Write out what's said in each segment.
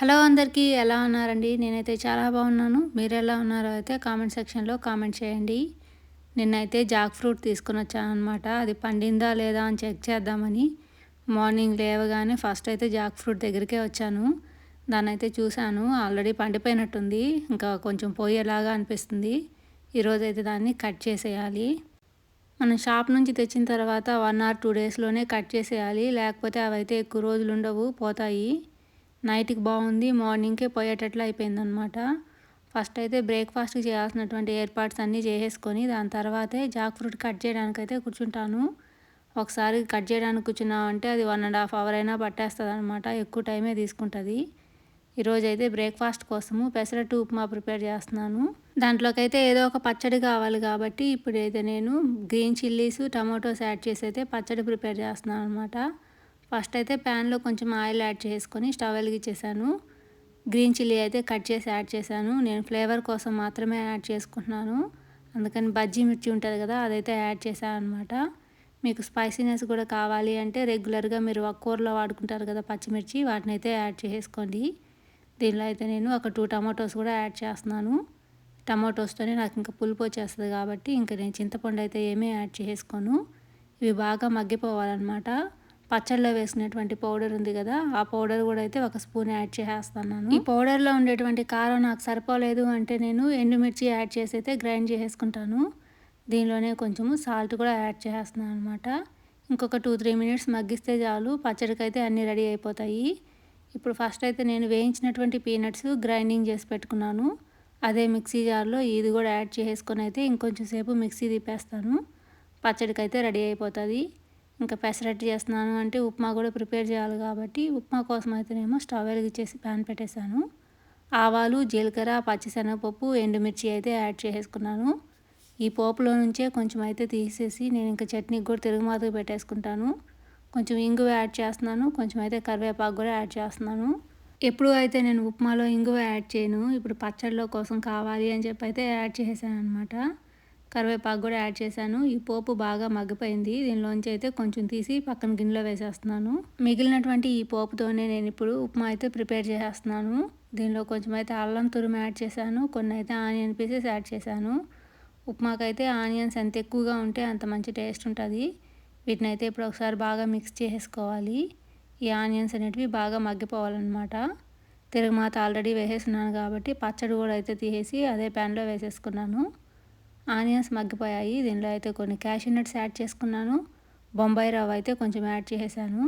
Hello అందరికీ ఎలా ఉన్నారండి? నేనైతే చాలా బాగున్నాను. మీరు ఎలా ఉన్నారో అయితే కామెంట్ సెక్షన్లో కామెంట్ చేయండి. నిన్నైతే జాక్ ఫ్రూట్ తీసుకుని వచ్చాను అనమాట అది పండిందా లేదా అని చెక్ చేద్దామని. మార్నింగ్ లేవగానే ఫస్ట్ అయితే జాక్ ఫ్రూట్ దగ్గరికే వచ్చాను. దాన్ని అయితే చూశాను. ఆల్రెడీ పండిపోయినట్టుంది. ఇంకా కొంచెం పోయేలాగా అనిపిస్తుంది. ఈరోజు అయితే దాన్ని కట్ చేసేయాలి. మనం షాప్ నుంచి తెచ్చిన తర్వాత వన్ ఆర్ టూ డేస్లోనే కట్ చేసేయాలి. లేకపోతే అవైతే ఎక్కువ రోజులు ఉండవు పోతాయి. నైట్కి బాగుంది మార్నింగ్కే పోయేటట్లు అయిపోయిందనమాట. ఫస్ట్ అయితే బ్రేక్ఫాస్ట్కి చేయాల్సినటువంటి ఏర్పాట్స్ అన్నీ చేసేసుకొని దాని తర్వాతే జాక్ ఫ్రూట్ కట్ చేయడానికైతే కూర్చుంటాను. ఒకసారి కట్ చేయడానికి కూర్చున్నామంటే అది వన్ అండ్ హాఫ్ అవర్ అయినా పట్టేస్తుంది అనమాట ఎక్కువ టైమే తీసుకుంటుంది. ఈరోజు అయితే బ్రేక్ఫాస్ట్ కోసము పెసరట్టు ఉప్మా ప్రిపేర్ చేస్తున్నాను. దాంట్లోకైతే ఏదో ఒక పచ్చడి కావాలి కాబట్టి ఇప్పుడైతే నేను గ్రీన్ చిల్లీస్ టమాటోస్ యాడ్ చేసి అయితే పచ్చడి ప్రిపేర్ చేస్తున్నాను అనమాట ఫస్ట్ అయితే ప్యాన్లో కొంచెం ఆయిల్ యాడ్ చేసుకొని స్టవ్ వెలిగించేసాను. గ్రీన్ చిల్లీ అయితే కట్ చేసి యాడ్ చేశాను. నేను ఫ్లేవర్ కోసం మాత్రమే యాడ్ చేసుకుంటున్నాను. అందుకని బజ్జీ మిర్చి ఉంటుంది కదా అదైతే యాడ్ చేశాను అనమాట మీకు స్పైసీనెస్ కూడా కావాలి అంటే రెగ్యులర్గా మీరు కూరలో వాడుకుంటారు కదా పచ్చిమిర్చి వాటిని అయితే యాడ్ చేసుకోండి. దీనిలో అయితే నేను ఒక టూ టమాటోస్ కూడా యాడ్ చేస్తున్నాను. టమాటోస్తోనే నాకు ఇంకా పులుపు వచ్చేస్తుంది కాబట్టి ఇంకా నేను చింతపండు అయితే ఏమీ యాడ్ చేసుకోను. ఇవి బాగా మగ్గిపోవాలన్నమాట. పచ్చళ్ళలో వేసినటువంటి పౌడర్ ఉంది కదా ఆ పౌడర్ కూడా అయితే ఒక స్పూన్ యాడ్ చేసేస్తున్నాను. ఈ పౌడర్లో ఉండేటువంటి కారం నాకు సరిపోలేదు అంటే నేను ఎండుమిర్చి యాడ్ చేసి అయితే గ్రైండ్ చేసేసుకుంటాను. దీనిలోనే కొంచెము సాల్ట్ కూడా యాడ్ చేసేస్తున్నాను అనమాట ఇంకొక టూ త్రీ మినిట్స్ మగ్గిస్తే చాలు పచ్చడికి అయితే అన్నీ రెడీ అయిపోతాయి. ఇప్పుడు ఫస్ట్ అయితే నేను వేయించినటువంటి పీనట్స్ గ్రైండింగ్ చేసి పెట్టుకున్నాను. అదే మిక్సీ జార్లో ఇది కూడా యాడ్ చేసుకొని అయితే ఇంకొంచెం సేపు మిక్సీ తిప్పేస్తాను. పచ్చడికి అయితే రెడీ అయిపోతుంది. ఇంకా పెసరట్టు చేస్తున్నాను అంటే ఉప్మా కూడా ప్రిపేర్ చేయాలి కాబట్టి ఉప్మా కోసం అయితేనేమో స్టవ్ వెలిగించేసి ప్యాన్ పెట్టేశాను. ఆవాలు జీలకర్ర పచ్చిశనగపప్పు ఎండుమిర్చి అయితే యాడ్ చేసేసుకున్నాను. ఈ పోపులో నుంచే కొంచెం అయితే తీసేసి నేను ఇంకా చట్నీకి కూడా తిరుగుమాతకు పెట్టేసుకుంటాను. కొంచెం ఇంగువ యాడ్ చేస్తున్నాను. కొంచెం అయితే కరివేపాకు కూడా యాడ్ చేస్తున్నాను. ఎప్పుడు అయితే నేను ఉప్మాలో ఇంగువ యాడ్ చేయను. ఇప్పుడు పచ్చడిలో కోసం కావాలి అని చెప్పి అయితే యాడ్ చేసాను అనమాట కరివేపాకు కూడా యాడ్ చేశాను. ఈ పోపు బాగా మగ్గిపోయింది. దీనిలోంచి అయితే కొంచెం తీసి పక్కన గిన్నెలో వేసేస్తున్నాను. మిగిలినటువంటి ఈ పోపుతోనే నేను ఇప్పుడు ఉప్మా అయితే ప్రిపేర్ చేసేస్తున్నాను. దీనిలో కొంచెం అయితే అల్లం తురుము యాడ్ చేశాను. కొన్ని అయితే ఆనియన్ పీసెస్ యాడ్ చేశాను. ఉప్మాకైతే ఆనియన్స్ ఎంత ఎక్కువగా ఉంటే అంత మంచి టేస్ట్ ఉంటుంది. వీటిని అయితే ఇప్పుడు ఒకసారి బాగా మిక్స్ చేసుకోవాలి. ఈ ఆనియన్స్ అనేటివి బాగా మగ్గిపోవాలన్నమాట. తిరుగుమాత ఆల్రెడీ వేసేస్తున్నాను కాబట్టి పచ్చడి కూడా అయితే తీసేసి అదే ప్యాన్లో వేసేసుకున్నాను. ఆనియన్స్ మగ్గిపోయాయి. దీనిలో అయితే కొన్ని క్యాషూ నట్స్ యాడ్ చేసుకున్నాను. బొంబాయి రవ్వ అయితే కొంచెం యాడ్ చేసేసాను.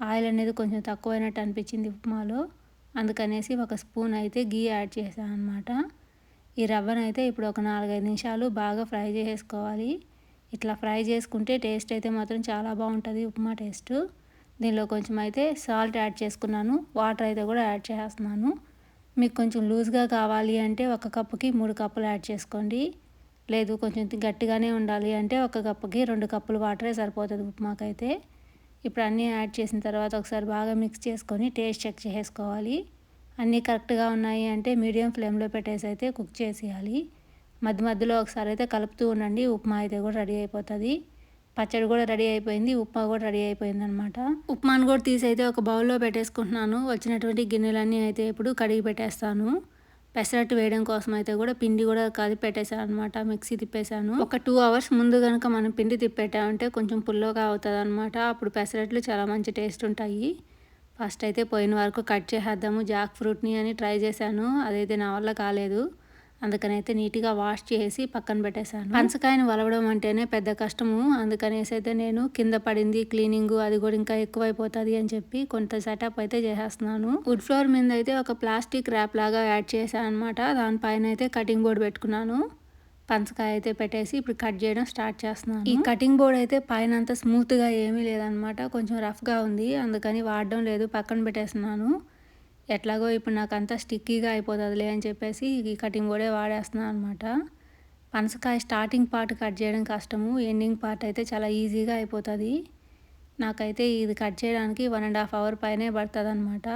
ఆయిల్ అనేది కొంచెం తక్కువైనట్టు అనిపించింది ఉప్మాలో. అందుకనేసి ఒక స్పూన్ అయితే గీ యాడ్ చేశాను అనమాట ఈ రవ్వను అయితే ఇప్పుడు ఒక నాలుగైదు నిమిషాలు బాగా ఫ్రై చేసేసుకోవాలి. ఇట్లా ఫ్రై చేసుకుంటే టేస్ట్ అయితే మాత్రం చాలా బాగుంటుంది ఉప్మా టేస్ట్. దీనిలో కొంచెం అయితే సాల్ట్ యాడ్ చేసుకున్నాను. వాటర్ అయితే కూడా యాడ్ చేస్తున్నాను. మీకు కొంచెం లూజ్గా కావాలి అంటే ఒక కప్పుకి మూడు కప్పులు యాడ్ చేసుకోండి. లేదు కొంచెం గట్టిగానే ఉండాలి అంటే ఒక కప్పుకి రెండు కప్పులు వాటరే సరిపోతుంది ఉప్మాకైతే. ఇప్పుడు అన్నీ యాడ్ చేసిన తర్వాత ఒకసారి బాగా మిక్స్ చేసుకొని టేస్ట్ చెక్ చేసుకోవాలి. అన్నీ కరెక్ట్గా ఉన్నాయి అంటే మీడియం ఫ్లేమ్లో పెట్టేసి అయితే కుక్ చేసేయాలి. మధ్య మధ్యలో ఒకసారి అయితే కలుపుతూ ఉండండి ఉప్మా అయితే కూడా రెడీ అయిపోతుంది. పచ్చడి కూడా రెడీ అయిపోయింది ఉప్మా కూడా రెడీ అయిపోయింది అనమాట ఉప్మాను కూడా తీసి అయితే ఒక బౌల్లో పెట్టేసుకుంటున్నాను. వచ్చినటువంటి గిన్నెలన్నీ అయితే ఇప్పుడు కడిగి పెట్టేస్తాను. పెసరట్టు వేయడం కోసం అయితే కూడా పిండి కూడా కలిపి పెట్టేశాను అనమాట మిక్సీ తిప్పేశాను. ఒక టూ అవర్స్ ముందు కనుక మనం పిండి తిప్పెట్టామంటే కొంచెం పుల్లగా అవుతుంది అనమాట అప్పుడు పెసరట్లు చాలా మంచి టేస్ట్ ఉంటాయి. ఫస్ట్ అయితే పోయిన వరకు కట్ చేసేద్దాము జాక్ ఫ్రూట్ని అని ట్రై చేశాను. అదైతే నా వల్ల కాలేదు. అందుకనైతే నీట్గా వాష్ చేసి పక్కన పెట్టేశాను. పనసకాయని వలవడం అంటేనే పెద్ద కష్టము. అందుకనేసి అయితే నేను కింద పడింది క్లీనింగ్ అది కూడా ఇంకా ఎక్కువైపోతుంది అని చెప్పి కొంత సెటప్ అయితే చేసేస్తున్నాను. వుడ్ ఫ్లోర్ మీద అయితే ఒక ప్లాస్టిక్ ర్యాప్ లాగా యాడ్ చేశాను అనమాట దానిపైన అయితే కటింగ్ బోర్డ్ పెట్టుకున్నాను. పంచకాయ అయితే పెట్టేసి ఇప్పుడు కట్ చేయడం స్టార్ట్ చేస్తున్నాను. ఈ కటింగ్ బోర్డ్ అయితే పైన అంతా స్మూత్గా ఏమీ లేదనమాట కొంచెం రఫ్గా ఉంది. అందుకని వాడడం లేదు. పక్కన పెట్టేస్తున్నాను. ఎట్లాగో ఇప్పుడు నాకు అంతా స్టిక్కీగా అయిపోతుందిలే అని చెప్పేసి ఈ కటింగ్ బోర్డే వాడేస్తున్నాను అనమాట పనసకాయ స్టార్టింగ్ పార్ట్ కట్ చేయడం కష్టము ఎండింగ్ పార్ట్ అయితే చాలా ఈజీగా అయిపోతుంది. నాకైతే ఇది కట్ చేయడానికి వన్ అండ్ హాఫ్ అవర్ పైనే పడుతుంది అనమాట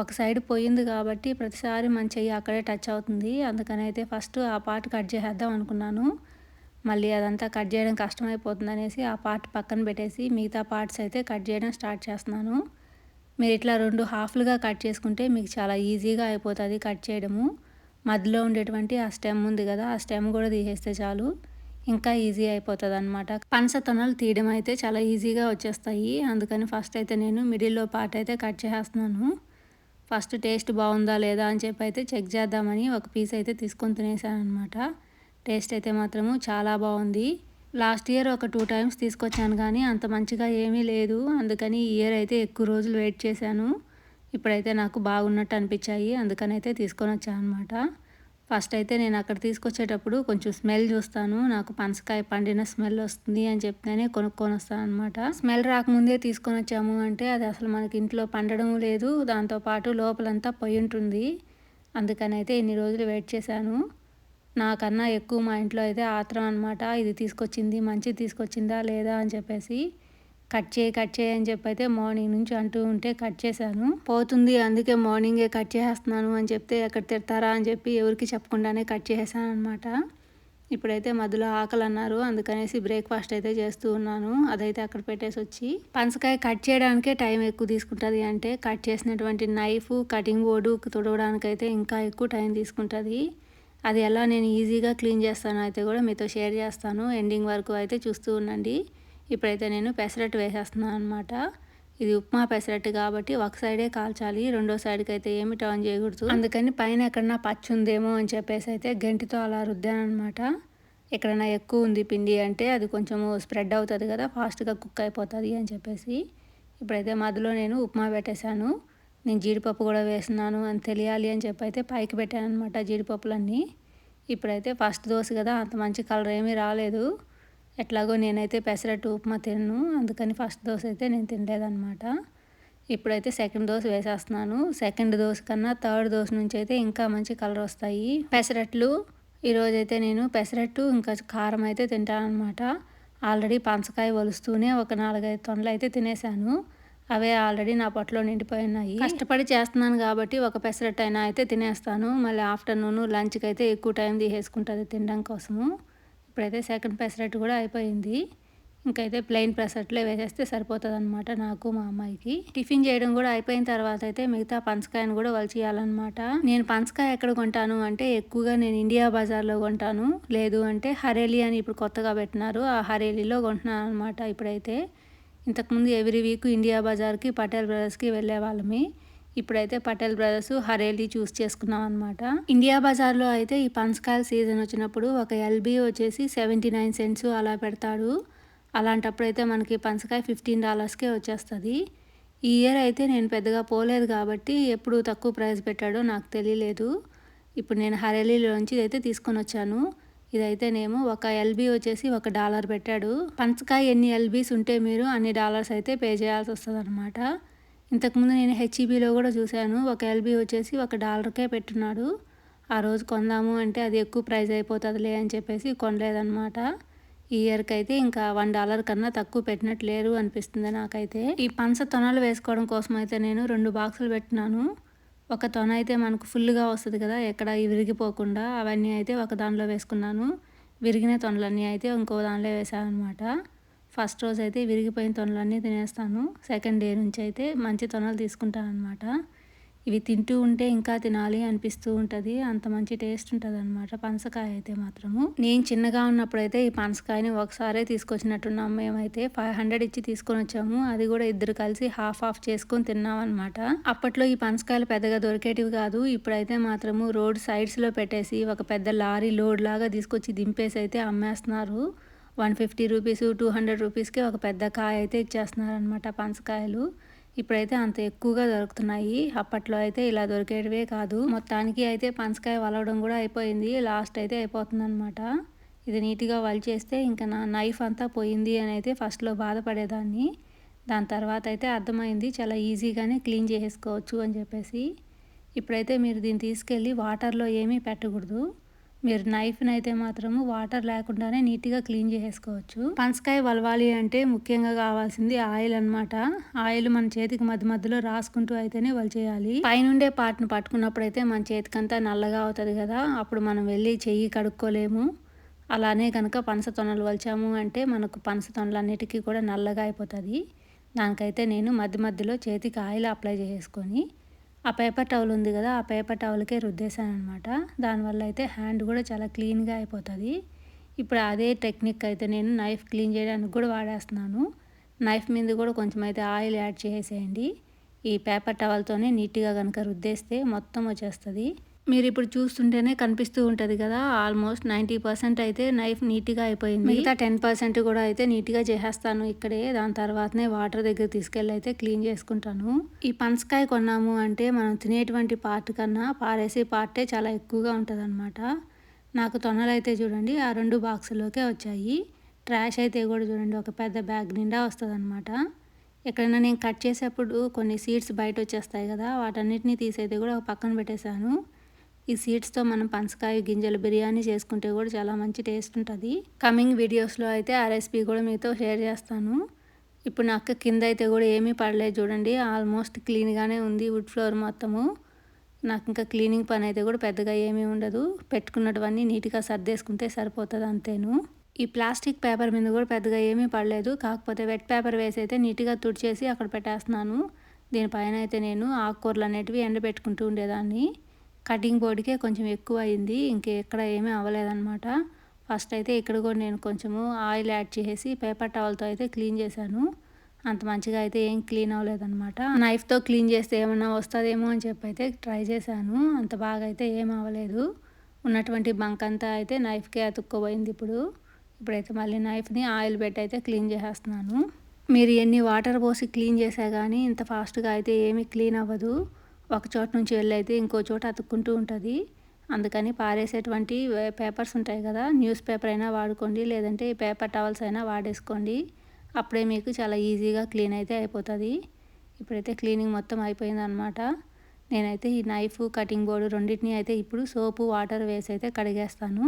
ఒక సైడ్ పోయింది కాబట్టి ప్రతిసారి మన చెయ్యి అక్కడే టచ్ అవుతుంది. అందుకని అయితే ఫస్ట్ ఆ పార్ట్ కట్ చేసేద్దాం అనుకున్నాను. మళ్ళీ అదంతా కట్ చేయడం కష్టమైపోతుంది అనేసి ఆ పార్ట్ పక్కన పెట్టేసి మిగతా పార్ట్స్ అయితే కట్ చేయడం స్టార్ట్ చేస్తున్నాను. మీరు ఇట్లా రెండు హాఫ్లుగా కట్ చేసుకుంటే మీకు చాలా ఈజీగా అయిపోతుంది కట్ చేయడము. మధ్యలో ఉండేటువంటి ఆ స్టెమ్ ఉంది కదా ఆ స్టెమ్ కూడా తీసేస్తే చాలు. ఇంకా ఈజీ అయిపోతుంది అనమాట పనస తొనలు తీయడం అయితే చాలా ఈజీగా వచ్చేస్తాయి. అందుకని ఫస్ట్ అయితే నేను మిడిల్లో పార్ట్ అయితే కట్ చేస్తున్నాను ఫస్ట్ టేస్ట్ బాగుందా లేదా అని చెప్పి అయితే చెక్ చేద్దామని ఒక పీస్ అయితే తీసుకొని తినేసాను అనమాట టేస్ట్ అయితే మాత్రము చాలా బాగుంది. లాస్ట్ ఇయర్ ఒక టూ టైమ్స్ తీసుకొచ్చాను కానీ అంత మంచిగా ఏమీ లేదు. అందుకని ఈ ఇయర్ అయితే ఎక్కువ రోజులు వెయిట్ చేశాను. ఇప్పుడైతే నాకు బాగున్నట్టు అనిపించాయి. అందుకని అయితే తీసుకొని వచ్చాను అనమాట ఫస్ట్ అయితే నేను అక్కడ తీసుకొచ్చేటప్పుడు కొంచెం స్మెల్ చూస్తాను. నాకు పనసకాయ పండిన స్మెల్ వస్తుంది అని చెప్తేనే కొనుక్కొని వస్తాను అనమాట స్మెల్ రాకముందే తీసుకొని వచ్చాము అంటే అది అసలు మనకి ఇంట్లో పండడం లేదు. దాంతోపాటు లోపలంతా పొయ్యి ఉంటుంది. అందుకని అయితే ఇన్ని రోజులు వెయిట్ చేశాను. నాకన్నా ఎక్కువ మా ఇంట్లో అయితే ఆత్రం అనమాట ఇది తీసుకొచ్చింది మంచిది తీసుకొచ్చిందా లేదా అని చెప్పేసి కట్ చేయి కట్ చేయి అని చెప్పి అయితే మార్నింగ్ నుంచి అంటూ ఉంటే కట్ చేశాను. పోతుంది అందుకే మార్నింగే కట్ చేసేస్తున్నాను అని చెప్తే ఎక్కడ తిడతారా అని చెప్పి ఎవరికి చెప్పకుండానే కట్ చేసేసాను అనమాట ఇప్పుడైతే మధ్యలో ఆకలి అన్నారు అందుకనేసి బ్రేక్ఫాస్ట్ అయితే చేస్తూ ఉన్నాను. అదైతే అక్కడ పెట్టేసి వచ్చి పనసకాయ కట్ చేయడానికే టైం ఎక్కువ తీసుకుంటుంది అంటే కట్ చేసినటువంటి నైఫ్ కటింగ్ బోర్డు తుడవడానికైతే ఇంకా ఎక్కువ టైం తీసుకుంటుంది. అది ఎలా నేను ఈజీగా క్లీన్ చేస్తాను అయితే కూడా మీతో షేర్ చేస్తాను. ఎండింగ్ వరకు అయితే చూస్తూ ఉండండి. ఇప్పుడైతే నేను పెసరట్టు వేసేస్తున్నాను అనమాట ఇది ఉప్మా పెసరట్టు కాబట్టి ఒక సైడే కాల్చాలి రెండో సైడ్కి అయితే ఏమి టర్న్ చేయకూడదు. అందుకని పైన ఎక్కడన్నా పచ్చి ఉందేమో అని చెప్పేసి అయితే గంటితో అలా రుద్దాను అనమాట ఎక్కడైనా ఎక్కువ ఉంది పిండి అంటే అది కొంచెము స్ప్రెడ్ అవుతుంది కదా ఫాస్ట్గా కుక్ అయిపోతుంది అని చెప్పేసి. ఇప్పుడైతే మధ్యలో నేను ఉప్మా పెట్టేశాను. నేను జీడిపప్పు కూడా వేస్తున్నాను అని తెలియాలి అని చెప్పి అయితే పైకి పెట్టాను అనమాట జీడిపప్పులన్నీ. ఇప్పుడైతే ఫస్ట్ దోశ కదా అంత మంచి కలర్ ఏమీ రాలేదు. ఎట్లాగో నేనైతే పెసరట్టు ఉప్మా తిన్ను అందుకని ఫస్ట్ దోశ అయితే నేను తినలేదనమాట ఇప్పుడైతే సెకండ్ దోశ వేసేస్తున్నాను. సెకండ్ దోశ కన్నా థర్డ్ దోశ నుంచి అయితే ఇంకా మంచి కలర్ వస్తాయి. పెసరట్లు ఈరోజైతే నేను పెసరట్టు ఇంకా కారం అయితే తింటానమాట ఆల్రెడీ పంచకాయ ఒలుస్తూనే ఒక నాలుగైదు తొండలు అయితే తినేసాను. అవే ఆల్రెడీ నా పొట్టలో నిండిపోయి ఉన్నాయి. కష్టపడి చేస్తున్నాను కాబట్టి ఒక పెసరట్ అయినా అయితే తినేస్తాను. మళ్ళీ ఆఫ్టర్నూన్ లంచ్కి అయితే ఎక్కువ టైం తీసేసుకుంటుంది తినడం కోసము. ఇప్పుడైతే సెకండ్ పెసరట్టు కూడా అయిపోయింది. ఇంకైతే ప్లెయిన్ పెసరట్లే వేసేస్తే సరిపోతుంది అనమాట నాకు మా అమ్మాయికి. టిఫిన్ చేయడం కూడా అయిపోయిన తర్వాత అయితే మిగతా పంచకాయను కూడా వలిచేయాలన్నమాట. నేను పంచకాయ ఎక్కడ కొంటాను అంటే ఎక్కువగా నేను ఇండియా బజార్లో కొంటాను. లేదు అంటే హరేలి అని ఇప్పుడు కొత్తగా పెట్టినారు. ఆ హరేలీలో కొంటున్నాను అనమాట ఇప్పుడైతే. ఇంతకుముందు ఎవ్రీ వీక్ ఇండియా బజార్కి పటేల్ బ్రదర్స్కి వెళ్ళే వాళ్ళమి. ఇప్పుడైతే పటేల్ బ్రదర్స్ హరేలీ చూస్ చేసుకున్నాం అనమాట ఇండియా బజార్లో అయితే ఈ పంచకాయల సీజన్ వచ్చినప్పుడు ఒక ఎల్బీ వచ్చేసి సెవెంటీ నైన్ సెంట్స్ అలా పెడతాడు. అలాంటప్పుడు అయితే మనకి పంచకాయ ఫిఫ్టీన్ డాలర్స్కే వచ్చేస్తుంది. ఈ ఇయర్ అయితే నేను పెద్దగా పోలేదు కాబట్టి ఎప్పుడు తక్కువ ప్రైస్ పెట్టాడో నాకు తెలియలేదు. ఇప్పుడు నేను హరేలీలోంచి అయితే తీసుకొని వచ్చాను. ఇదైతేనేమో ఒక ఎల్బీ వచ్చేసి ఒక డాలర్ పెట్టాడు. పంచకాయ ఎన్ని ఎల్బీస్ ఉంటే మీరు అన్ని డాలర్స్ అయితే పే చేయాల్సి వస్తుంది అనమాట ఇంతకుముందు నేను హెచ్ఈబీలో కూడా చూశాను. ఒక ఎల్బీ వచ్చేసి ఒక డాలర్కే పెట్టున్నాడు. ఆ రోజు కొందాము అంటే అది ఎక్కువ ప్రైస్ అయిపోతుందిలే అని చెప్పేసి కొనలేదన్నమాట. ఈ ఇయర్కి అయితే ఇంకా వన్ డాలర్ కన్నా తక్కువ పెట్టినట్టు లేరు అనిపిస్తుంది నాకైతే. ఈ పంచ తొనలు వేసుకోవడం కోసం అయితే నేను రెండు బాక్సులు పెట్టినాను. ఒక తొన అయితే మనకు ఫుల్గా వస్తుంది కదా ఎక్కడ విరిగిపోకుండా అవన్నీ అయితే ఒక దానిలో వేసుకున్నాను. విరిగిన తొనలన్నీ అయితే ఇంకో దానిలో వేసాను అనమాట ఫస్ట్ రోజు అయితే విరిగిపోయిన తొనలన్నీ తినేస్తాను. సెకండ్ డే నుంచి అయితే మంచి తొనలు తీసుకుంటాను అనమాట ఇవి తింటూ ఉంటే ఇంకా తినాలి అనిపిస్తూ ఉంటుంది. అంత మంచి టేస్ట్ ఉంటుంది అనమాట పనసకాయ అయితే మాత్రము. నేను చిన్నగా ఉన్నప్పుడు అయితే ఈ పనసకాయని ఒకసారే తీసుకొచ్చినట్టున్నాం. మేమైతే ఫైవ్ హండ్రెడ్ ఇచ్చి తీసుకొని వచ్చాము. అది కూడా ఇద్దరు కలిసి హాఫ్ హాఫ్ చేసుకొని తిన్నాం అనమాట అప్పట్లో ఈ పనసకాయలు పెద్దగా దొరికేటివి కాదు. ఇప్పుడైతే మాత్రము రోడ్ సైడ్స్లో పెట్టేసి ఒక పెద్ద లారీ లోడ్ లాగా తీసుకొచ్చి దింపేసి అయితే అమ్మేస్తున్నారు. One fifty rupees two hundred రూపీస్కి ఒక పెద్ద కాయ అయితే ఇచ్చేస్తున్నారనమాట పనసకాయలు. ఇప్పుడైతే అంత ఎక్కువగా దొరుకుతున్నాయి. అప్పట్లో అయితే ఇలా దొరికేటివే కాదు. మొత్తానికి అయితే పంచకాయ వలవడం కూడా అయిపోయింది. లాస్ట్ అయితే అయిపోతుందనమాట ఇది నీట్గా వలిచేస్తే ఇంకా నా నైఫ్ అంతా పోయింది అని అయితే ఫస్ట్లో బాధపడేదాన్ని. దాని తర్వాత అయితే అర్థమైంది. చాలా ఈజీగానే క్లీన్ చేసుకోవచ్చు అని చెప్పేసి. ఇప్పుడైతే మీరు దీన్ని తీసుకెళ్ళి వాటర్లో ఏమీ పెట్టకూడదు. మీరు నైఫ్ని అయితే మాత్రము వాటర్ లేకుండానే నీట్గా క్లీన్ చేసుకోవచ్చు పనసకాయ వలవాలి అంటే ముఖ్యంగా కావాల్సింది ఆయిల్ అనమాట ఆయిల్ మన చేతికి మధ్య మధ్యలో రాసుకుంటూ అయితేనే వాళ్ళు చేయాలి పైనుండే పార్ట్ను పట్టుకున్నప్పుడు అయితే మన చేతికంతా నల్లగా అవుతుంది కదా అప్పుడు మనం వెళ్ళి చెయ్యి కడుక్కోలేము. అలానే కనుక పనస తొనలు వలిచాము అంటే మనకు పనస తొనలు అన్నిటికీ కూడా నల్లగా అయిపోతుంది. దానికైతే నేను మధ్య మధ్యలో చేతికి ఆయిల్ అప్లై చేసుకొని ఆ పేపర్ టవల్ ఉంది కదా ఆ పేపర్ టవల్కే రుద్దేశాను అనమాట దానివల్ల అయితే హ్యాండ్ కూడా చాలా క్లీన్గా అయిపోతుంది. ఇప్పుడు అదే టెక్నిక్ అయితే నేను నైఫ్ క్లీన్ చేయడానికి కూడా వాడేస్తున్నాను. నైఫ్ మీద కూడా కొంచెం అయితే ఆయిల్ యాడ్ చేసేయండి. ఈ పేపర్ టవల్తోనే నీట్గా కనుక రుద్దేస్తే మొత్తం వచ్చేస్తుంది. మీరు ఇప్పుడు చూస్తుంటేనే కనిపిస్తూ ఉంటుంది కదా ఆల్మోస్ట్ నైంటీ పర్సెంట్ అయితే నైఫ్ నీట్గా అయిపోయింది. మిగతా టెన్ పర్సెంట్ కూడా అయితే నీట్గా చేసేస్తాను ఇక్కడే దాని తర్వాతనే వాటర్ దగ్గర తీసుకెళ్ళి అయితే క్లీన్ చేసుకుంటాను. ఈ పనసకాయ కొన్నాము అంటే మనం తినేటువంటి పార్ట్ కన్నా పారేసే పార్టే చాలా ఎక్కువగా ఉంటుంది నాకు తొనలు అయితే చూడండి ఆ రెండు బాక్సుల్లోకే వచ్చాయి. ట్రాష్ అయితే కూడా చూడండి ఒక పెద్ద బ్యాగ్ నిండా వస్తుంది అనమాట ఎక్కడైనా నేను కట్ చేసేప్పుడు కొన్ని సీడ్స్ బయట వచ్చేస్తాయి కదా వాటన్నిటిని తీసైతే కూడా పక్కన పెట్టేశాను. ఈ సీడ్స్తో మనం పనసకాయ గింజలు బిర్యానీ చేసుకుంటే కూడా చాలా మంచి టేస్ట్ ఉంటుంది. కమింగ్ వీడియోస్లో అయితే ఆ రెసిపీ కూడా మీతో షేర్ చేస్తాను. ఇప్పుడు నాకు కింద అయితే కూడా ఏమీ పడలేదు చూడండి. ఆల్మోస్ట్ క్లీన్గానే ఉంది వుడ్ ఫ్లోర్ మొత్తము. నాకు ఇంకా క్లీనింగ్ పని అయితే కూడా పెద్దగా ఏమీ ఉండదు. పెట్టుకున్నటువన్నీ నీట్గా సర్దేసుకుంటే సరిపోతుంది అంతేను. ఈ ప్లాస్టిక్ పేపర్ మీద కూడా పెద్దగా ఏమీ పడలేదు. కాకపోతే వెట్ పేపర్ వేసి అయితే నీట్గా తుడిచేసి అక్కడ పెట్టేస్తున్నాను. దీనిపైన అయితే నేను ఆకుకూరలు అనేటివి ఎండబెట్టుకుంటూ ఉండేదాన్ని. కటింగ్ బోర్డుకే కొంచెం ఎక్కువ అయింది ఇంకెక్కడ ఏమీ అవ్వలేదన్నమాట. ఫస్ట్ అయితే ఇక్కడ కూడా నేను కొంచెము ఆయిల్ యాడ్ చేసి పేపర్ టవల్తో అయితే క్లీన్ చేశాను. అంత మంచిగా అయితే ఏం క్లీన్ అవ్వలేదన్నమాట. నైఫ్తో క్లీన్ చేస్తే ఏమన్నా వస్తుందేమో అని చెప్పి అయితే ట్రై చేశాను. అంత బాగా అయితే ఏం అవ్వలేదు. ఉన్నటువంటి బంక్ అంతా అయితే నైఫ్కే అతుక్కోబోయింది ఇప్పుడు. ఇప్పుడైతే మళ్ళీ నైఫ్ని ఆయిల్ పెట్టి అయితే క్లీన్ చేసేస్తున్నాను. మీరు ఎన్ని వాటర్ పోసి క్లీన్ చేసా కానీ ఇంత ఫాస్ట్గా అయితే ఏమీ క్లీన్ అవ్వదు. ఒక చోట నుంచి వెళ్ళైతే ఇంకో చోట అతుక్కుంటూ ఉంటుంది. అందుకని పారేసేటువంటి పేపర్స్ ఉంటాయి కదా న్యూస్ పేపర్ అయినా వాడుకోండి లేదంటే పేపర్ టవల్స్ అయినా వాడేసుకోండి. అప్పుడే మీకు చాలా ఈజీగా క్లీన్ అయితే అయిపోతుంది. ఇప్పుడైతే క్లీనింగ్ మొత్తం అయిపోయిందనమాట నేనైతే ఈ నైఫ్ కటింగ్ బోర్డు రెండింటిని అయితే ఇప్పుడు సోపు వాటర్ వేసి అయితే కడిగేస్తాను.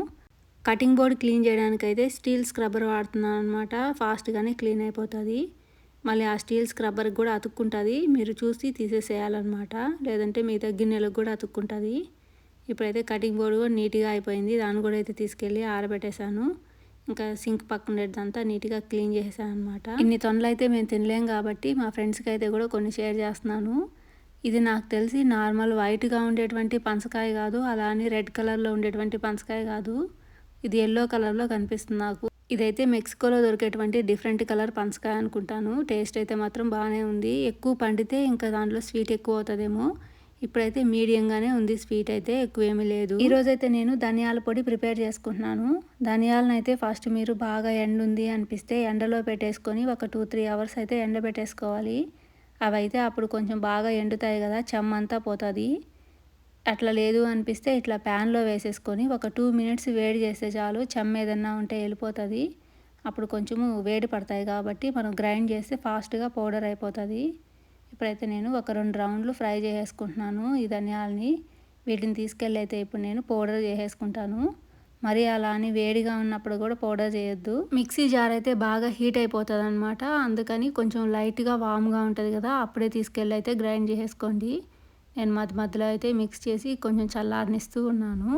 కటింగ్ బోర్డు క్లీన్ చేయడానికి అయితే స్టీల్ స్క్రబ్బర్ వాడుతున్నాను అనమాట ఫాస్ట్గానే క్లీన్ అయిపోతుంది. మళ్ళీ ఆ స్టీల్ స్క్రబ్బర్కి కూడా అతుక్కుంటుంది. మీరు చూసి తీసేసేయాలన్నమాట. లేదంటే మిగతా గిన్నెలకు కూడా అతుక్కుంటుంది. ఇప్పుడైతే కటింగ్ బోర్డు కూడా నీట్గా అయిపోయింది. దాన్ని కూడా అయితే తీసుకెళ్ళి ఆరబెట్టేశాను. ఇంకా సింక్ పక్కన ఉండేదంతా నీట్గా క్లీన్ చేసేసాను అనమాట ఇన్ని తొండలు అయితే మేము తినలేం కాబట్టి మా ఫ్రెండ్స్కి అయితే కూడా కొన్ని షేర్ చేస్తున్నాను. ఇది నాకు తెలిసి నార్మల్ వైట్గా ఉండేటువంటి పంచకాయ కాదు. అలా అని రెడ్ కలర్లో ఉండేటువంటి పంచకాయ కాదు. ఇది ఎల్లో కలర్లో కనిపిస్తుంది నాకు. ఇదైతే మెక్సికోలో దొరికేటువంటి డిఫరెంట్ కలర్ పంచకాయ అనుకుంటాను. టేస్ట్ అయితే మాత్రం బాగానే ఉంది. ఎక్కువ పండితే ఇంకా దాంట్లో స్వీట్ ఎక్కువ అవుతుందేమో. ఇప్పుడైతే మీడియంగానే ఉంది స్వీట్ అయితే ఎక్కువ ఏమీ లేదు. ఈ రోజైతే నేను ధనియాల పొడి ప్రిపేర్ చేసుకుంటున్నాను. ధనియాలను అయితే ఫస్ట్ మీరు బాగా ఎండ ఉంది అనిపిస్తే ఎండలో పెట్టేసుకొని ఒక టూ త్రీ అవర్స్ అయితే ఎండ పెట్టేసుకోవాలి అవి అయితే అప్పుడు కొంచెం బాగా ఎండుతాయి కదా చెమ్మంతా పోతుంది. అట్లా లేదు అనిపిస్తే ఇట్లా ప్యాన్లో వేసేసుకొని ఒక టూ మినిట్స్ వేడి చేస్తే చాలు చెమ్మ ఏదన్నా ఉంటే వెళ్ళిపోతుంది. అప్పుడు కొంచెము వేడి పడతాయి కాబట్టి మనం గ్రైండ్ చేస్తే ఫాస్ట్గా పౌడర్ అయిపోతుంది. ఇప్పుడైతే నేను ఒక రెండు రౌండ్లు ఫ్రై చేసేసుకుంటున్నాను ఈ ధనియాలని. వీటిని తీసుకెళ్ళి అయితే ఇప్పుడు నేను పౌడర్ చేసేసుకుంటాను. మరి అలా అని వేడిగా ఉన్నప్పుడు కూడా పౌడర్ చేయొద్దు. మిక్సీ జార్ అయితే బాగా హీట్ అయిపోతుంది అనమాట అందుకని కొంచెం లైట్గా వామ్గా ఉంటుంది కదా అప్పుడే తీసుకెళ్ళి అయితే గ్రైండ్ చేసేసుకోండి. నేను మధ్య మధ్యలో అయితే మిక్స్ చేసి కొంచెం చల్లారనిస్తూ ఉన్నాను.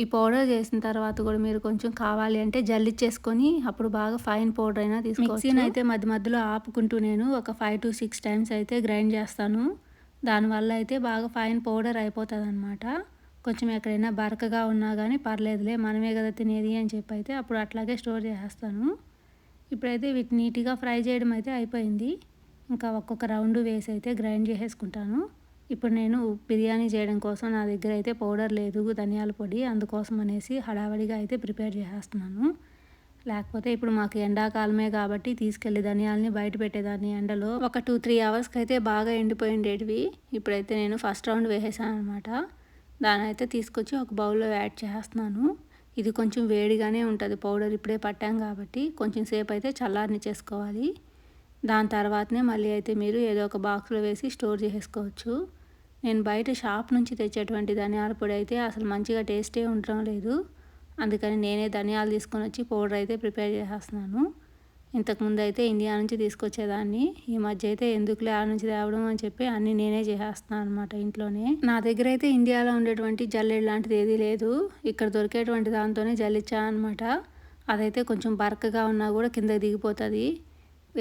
ఈ పౌడర్ చేసిన తర్వాత కూడా మీరు కొంచెం కావాలి అంటే జల్లిచ్చేసుకొని అప్పుడు బాగా ఫైన్ పౌడర్ అయినా తీసుకోవచ్చు. అయితే మధ్య మధ్యలో ఆపుకుంటూ నేను ఒక ఫైవ్ టు సిక్స్ టైమ్స్ అయితే గ్రైండ్ చేస్తాను. దానివల్ల అయితే బాగా ఫైన్ పౌడర్ అయిపోతుంది అనమాట కొంచెం ఎక్కడైనా బరకగా ఉన్నా కానీ పర్లేదులే మనమే కదా తినేది అని చెప్పి అయితే అప్పుడు అట్లాగే స్టోర్ చేసేస్తాను. ఇప్పుడైతే వీటి నీట్గా ఫ్రై చేయడం అయితే అయిపోయింది. ఇంకా ఒక్కొక్క రౌండ్ వేసి అయితే గ్రైండ్ చేసేసుకుంటాను. ఇప్పుడు నేను బిర్యానీ చేయడం కోసం నా దగ్గర అయితే పౌడర్ లేదు ధనియాల పొడి అందుకోసం అనేసి హడావడిగా అయితే ప్రిపేర్ చేసేస్తున్నాను. లేకపోతే ఇప్పుడు మాకు ఎండాకాలమే కాబట్టి తీసుకెళ్ళి ధనియాలని బయట పెట్టేదాన్ని ఎండలో. ఒక టూ త్రీ అవర్స్కి అయితే బాగా ఎండిపోయిండేటివి. ఇప్పుడైతే నేను ఫస్ట్ రౌండ్ వేసేసాను అనమాట దాని అయితే తీసుకొచ్చి ఒక బౌల్లో యాడ్ చేస్తున్నాను ఇది కొంచెం వేడిగానే ఉంటుంది. పౌడర్ ఇప్పుడే పట్టాం కాబట్టి కొంచెం సేపు అయితే చల్లారిని చేసుకోవాలి. దాని తర్వాతనే మళ్ళీ అయితే మీరు ఏదో ఒక బాక్స్లో వేసి స్టోర్ చేసుకోవచ్చు నేను బయట షాప్ నుంచి తెచ్చేటువంటి ధనియాల పొడి అయితే అసలు మంచిగా టేస్టే ఉండడం లేదు. అందుకని నేనే ధనియాలు తీసుకొని వచ్చి పౌడర్ అయితే ప్రిపేర్ చేసేస్తున్నాను. ఇంతకుముందు అయితే ఇండియా నుంచి తీసుకొచ్చేదాన్ని. ఈ మధ్య అయితే ఎందుకులే ఆ నుంచి తేవడం అని చెప్పి అన్నీ నేనే చేసేస్తున్నాను అనమాట ఇంట్లోనే. నా దగ్గర అయితే ఇండియాలో ఉండేటువంటి జల్లెడ్ లాంటిది ఏదీ లేదు. ఇక్కడ దొరికేటువంటి దాంతోనే జల్లిచ్చా అనమాట అదైతే కొంచెం బరకగా ఉన్నా కూడా కింద దిగిపోతుంది.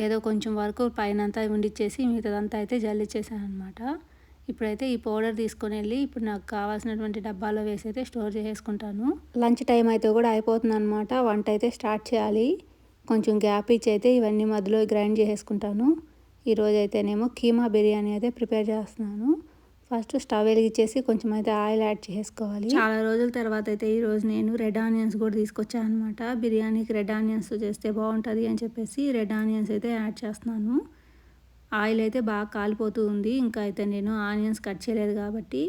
ఏదో కొంచెం వరకు పైన అంతా ఉండిచ్చేసి మిగతాదంతా అయితే జల్లిచ్చేసాను అనమాట ఇప్పుడైతే ఈ పౌడర్ తీసుకొని వెళ్ళి ఇప్పుడు నాకు కావాల్సినటువంటి డబ్బాలో వేసి అయితే స్టోర్ చేసుకుంటాను లంచ్ టైం అయితే కూడా అయిపోతుంది అనమాట వంట అయితే స్టార్ట్ చేయాలి. కొంచెం గ్యాప్ ఇచ్చి అయితే ఇవన్నీ మధ్యలో గ్రైండ్ చేసేసుకుంటాను. ఈరోజు అయితేనేమో కీమా బిర్యానీ అయితే ప్రిపేర్ చేస్తున్నాను. ఫస్ట్ స్టవ్ వెలిగించేసి కొంచెం అయితే ఆయిల్ యాడ్ చేసుకోవాలి. చాలా రోజుల తర్వాత అయితే ఈరోజు నేను రెడ్ ఆనియన్స్ కూడా తీసుకొచ్చాను అనమాట బిర్యానీకి రెడ్ ఆనియన్స్ చేస్తే బాగుంటుంది అని చెప్పేసి రెడ్ ఆనియన్స్ అయితే యాడ్ చేస్తున్నాను. ఆయిల్ అయితే బాగా కాలిపోతూ ఉంది. ఇంకా అయితే నేను ఆనియన్స్ కట్ చేయలేదు కాబట్టి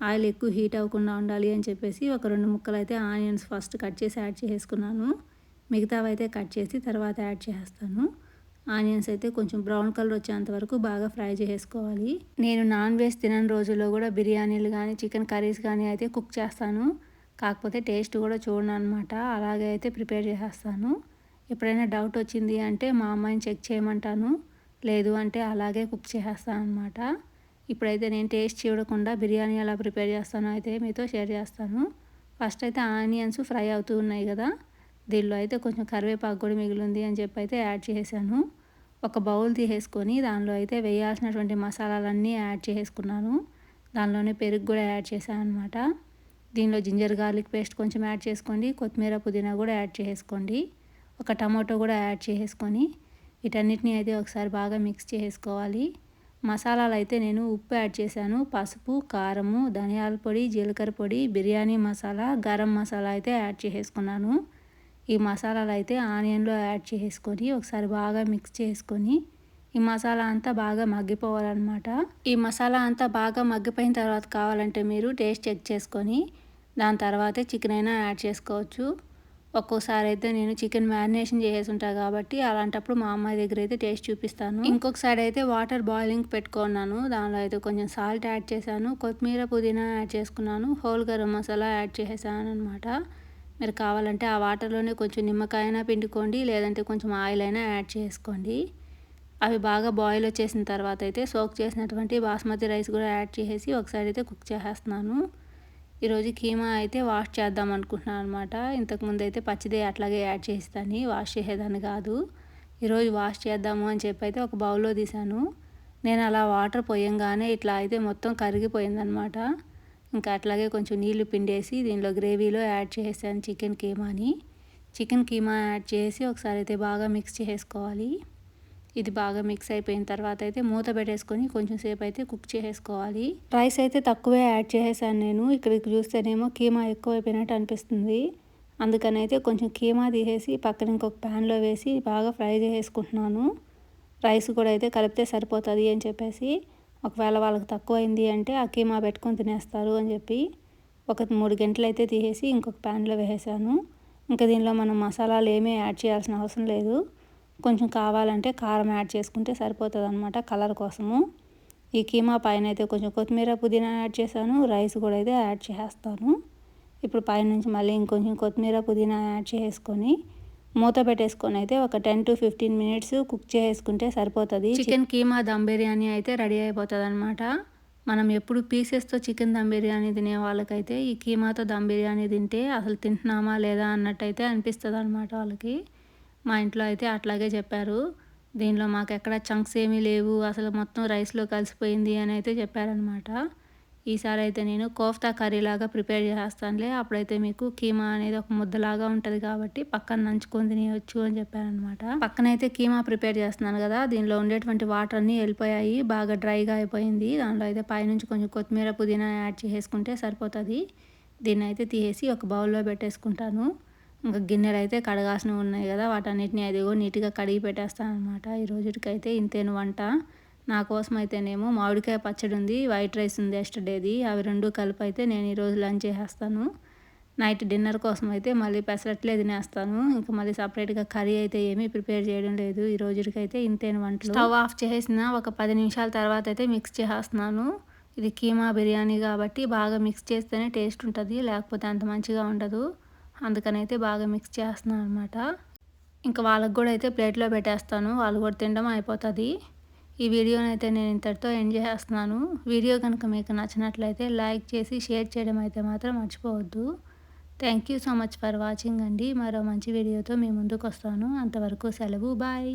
ఆయిల్ ఎక్కువ హీట్ అవ్వకుండా ఉండాలి అని చెప్పేసి ఒక రెండు ముక్కలు అయితే ఆనియన్స్ ఫస్ట్ కట్ చేసి యాడ్ చేసుకున్నాను మిగతావి అయితే కట్ చేసి తర్వాత యాడ్ చేస్తాను. ఆనియన్స్ అయితే కొంచెం బ్రౌన్ కలర్ వచ్చేంత వరకు బాగా ఫ్రై చేసుకోవాలి నేను నాన్ వెజ్ తినని రోజుల్లో కూడా బిర్యానీలు కానీ చికెన్ కర్రీస్ కానీ అయితే కుక్ చేస్తాను. కాకపోతే టేస్ట్ కూడా చూడను అనమాట అలాగే అయితే ప్రిపేర్ చేసేస్తాను. ఎప్పుడైనా డౌట్ వచ్చింది అంటే మా అమ్మాయిని చెక్ చేయమంటాను. లేదు అంటే అలాగే కుక్ చేసేస్తాను అనమాట ఇప్పుడైతే నేను టేస్ట్ చూడకుండా బిర్యానీ ఎలా ప్రిపేర్ చేస్తానో అయితే మీతో షేర్ చేస్తాను. ఫస్ట్ అయితే ఆనియన్స్ ఫ్రై అవుతూ ఉన్నాయి కదా దీనిలో అయితే కొంచెం కరివేపాకు కూడా మిగిలింది అని చెప్పి అయితే యాడ్ చేశాను ఒక బౌల్ తీసేసుకొని దానిలో అయితే వేయాల్సినటువంటి మసాలాలన్నీ యాడ్ చేసుకున్నాను దానిలోనే పెరుగు కూడా యాడ్ చేశాను అనమాట దీనిలో జింజర్ గార్లిక్ పేస్ట్ కొంచెం యాడ్ చేసుకోండి కొత్తిమీర పుదీనా కూడా యాడ్ చేసుకోండి ఒక టమాటో కూడా యాడ్ చేసుకొని వీటన్నిటిని అయితే ఒకసారి బాగా మిక్స్ చేసుకోవాలి. మసాలాలు అయితే నేను ఉప్పు యాడ్ చేశాను. పసుపు కారము ధనియాల పొడి జీలకర్ర పొడి బిర్యానీ మసాలా గరం మసాలా అయితే యాడ్ చేసుకున్నాను ఈ మసాలాలు అయితే ఆనియన్లో యాడ్ చేసుకొని ఒకసారి బాగా మిక్స్ చేసుకొని ఈ మసాలా అంతా బాగా మగ్గిపోవాలన్నమాట. ఈ మసాలా అంతా బాగా మగ్గిపోయిన తర్వాత కావాలంటే మీరు టేస్ట్ చెక్ చేసుకొని దాని తర్వాతే చికెన్ అయినా యాడ్ చేసుకోవచ్చు. ఒక్కోసారి అయితే నేను చికెన్ మ్యారినేషన్ చేసేసి ఉంటాను కాబట్టి అలాంటప్పుడు మా అమ్మాయి దగ్గర అయితే టేస్ట్ చూపిస్తాను. ఇంకొకసారి అయితే వాటర్ బాయిలింగ్ పెట్టుకున్నాను. దానిలో అయితే కొంచెం సాల్ట్ యాడ్ చేశాను. కొత్తిమీర పుదీనా యాడ్ చేసుకున్నాను. హోల్ గరం మసాలా యాడ్ చేసేసాను అనమాట మీరు కావాలంటే ఆ వాటర్లోనే కొంచెం నిమ్మకాయ పిండుకోండి లేదంటే కొంచెం ఆయిల్ అయినా యాడ్ చేసుకోండి. అవి బాగా బాయిల్ వచ్చేసిన తర్వాత అయితే సోక్ చేసినటువంటి బాస్మతి రైస్ కూడా యాడ్ చేసేసి ఒకసారి అయితే కుక్ చేసేస్తున్నాను. ఈరోజు కీమా అయితే వాష్ చేద్దాం అనుకుంటున్నాను అనమాట ఇంతకుముందు అయితే పచ్చిదే అట్లాగే యాడ్ చేస్తాను వాష్ చేసేదాన్ని కాదు. ఈరోజు వాష్ చేద్దాము అని చెప్పి అయితే ఒక బౌల్లో తీసాను నేను అలా వాటర్ పోయంగానే ఇట్లా అయితే మొత్తం కరిగిపోయిందనమాట ఇంకా అట్లాగే కొంచెం నీళ్ళు పిండేసి దీనిలో గ్రేవీలో యాడ్ చేసాను చికెన్ కీమాని. చికెన్ కీమా యాడ్ చేసి ఒకసారి అయితే బాగా మిక్స్ చేసుకోవాలి. ఇది బాగా మిక్స్ అయిపోయిన తర్వాత అయితే మూత పెట్టేసుకొని కొంచెం సేపు అయితే కుక్ చేసేసుకోవాలి. రైస్ అయితే తక్కువే యాడ్ చేసేసాను నేను. ఇక్కడికి చూస్తేనేమో కీమా ఎక్కువ అయిపోయినట్టు అనిపిస్తుంది. అందుకని అయితే కొంచెం కీమా తీసేసి పక్కన ఇంకొక ప్యాన్లో వేసి బాగా ఫ్రై చేసేసుకుంటున్నాను. రైస్ కూడా అయితే కలిపితే సరిపోతుంది అని చెప్పేసి ఒకవేళ వాళ్ళకి తక్కువ అయింది అంటే ఆ కీమా పెట్టుకొని తినేస్తారు అని చెప్పి ఒక మూడు గంటలు అయితే తీసేసి ఇంకొక ప్యాన్లో వేసేసాను. ఇంకా దీనిలో మనం మసాలాలు ఏమీ యాడ్ చేయాల్సిన అవసరం లేదు. కొంచెం కావాలంటే కారం యాడ్ చేసుకుంటే సరిపోతుంది అనమాట కలర్ కోసము. ఈ కీమా పైన అయితే కొంచెం కొత్తిమీర పుదీనా యాడ్ చేశాను. రైస్ కూడా అయితే యాడ్ చేస్తాను. ఇప్పుడు పైనుంచి మళ్ళీ ఇంకొంచెం కొత్తిమీర పుదీనా యాడ్ చేసుకొని మూత పెట్టేసుకొని అయితే ఒక ten to fifteen minutes cook చేసుకుంటే సరిపోతుంది. చికెన్ కీమా దమ్ బిర్యానీ అయితే రెడీ అయిపోతుంది అనమాట మనం ఎప్పుడు పీసెస్తో చికెన్ దమ్ బిర్యానీ తినే వాళ్ళకైతే ఈ కీమాతో దమ్ బిర్యానీ తింటే అసలు తింటున్నామా లేదా అన్నట్టయితే అనిపిస్తుంది అనమాట వాళ్ళకి. మా ఇంట్లో అయితే అట్లాగే చెప్పారు. దీనిలో మాకు ఎక్కడ చంక్స్ ఏమీ లేవు. అసలు మొత్తం రైస్లో కలిసిపోయింది అని అయితే చెప్పారనమాట ఈసారి అయితే నేను కోఫ్తా కర్రీలాగా ప్రిపేర్ చేస్తానులే. అప్పుడైతే మీకు కీమా అనేది ఒక ముద్దలాగా ఉంటుంది కాబట్టి పక్కన నంచుకొని తినేయచ్చు అని చెప్పారనమాట పక్కనైతే కీమా ప్రిపేర్ చేస్తున్నాను కదా. దీనిలో ఉండేటువంటి వాటర్ అన్నీ వెళ్ళిపోయాయి. బాగా డ్రైగా అయిపోయింది. దానిలో అయితే పైనుంచి కొంచెం కొత్తిమీర పుదీనా యాడ్ చేసుకుంటే సరిపోతుంది. దీన్ని అయితే తీసేసి ఒక బౌల్లో పెట్టేసుకుంటాను. ఇంకా గిన్నెలు అయితే కడగాల్సినవి ఉన్నాయి కదా వాటన్నిటిని అదిగో నీట్గా కడిగి పెట్టేస్తాను అనమాట ఈ రోజుకైతే ఇంతేను వంట. నా కోసం అయితేనేమో మామిడికాయ పచ్చడి ఉంది వైట్ రైస్ ఉంది ఎస్టర్డేది. అవి రెండు కలిపి అయితే నేను ఈరోజు లంచ్ చేసేస్తాను. నైట్ డిన్నర్ కోసం అయితే మళ్ళీ పెసరట్లే తినేస్తాను. ఇంకా మళ్ళీ సపరేట్గా కర్రీ అయితే ఏమీ ప్రిపేర్ చేయడం లేదు. ఈ రోజుకైతే ఇంతేను వంటలు. స్టవ్ ఆఫ్ చేసిన ఒక పది నిమిషాల తర్వాత అయితే మిక్స్ చేసేస్తున్నాను. ఇది కీమా బిర్యానీ కాబట్టి బాగా మిక్స్ చేస్తేనే టేస్ట్ ఉంటుంది లేకపోతే అంత మంచిగా ఉండదు. అందుకని అయితే బాగా మిక్స్ చేస్తున్నాను అనమాట ఇంకా వాళ్ళకి కూడా అయితే ప్లేట్లో పెట్టేస్తాను. వాళ్ళు కూడా తినడం అయిపోతుంది. ఈ వీడియోని అయితే నేను ఇంతటితో ఎండ్ చేస్తున్నాను. వీడియో కనుక మీకు నచ్చినట్లయితే లైక్ చేసి షేర్ చేయడం అయితే మాత్రం మర్చిపోవద్దు. Thank you so much for watching అండి. మరో మంచి వీడియోతో మీ ముందుకు వస్తాను. అంతవరకు సెలవు. బాయ్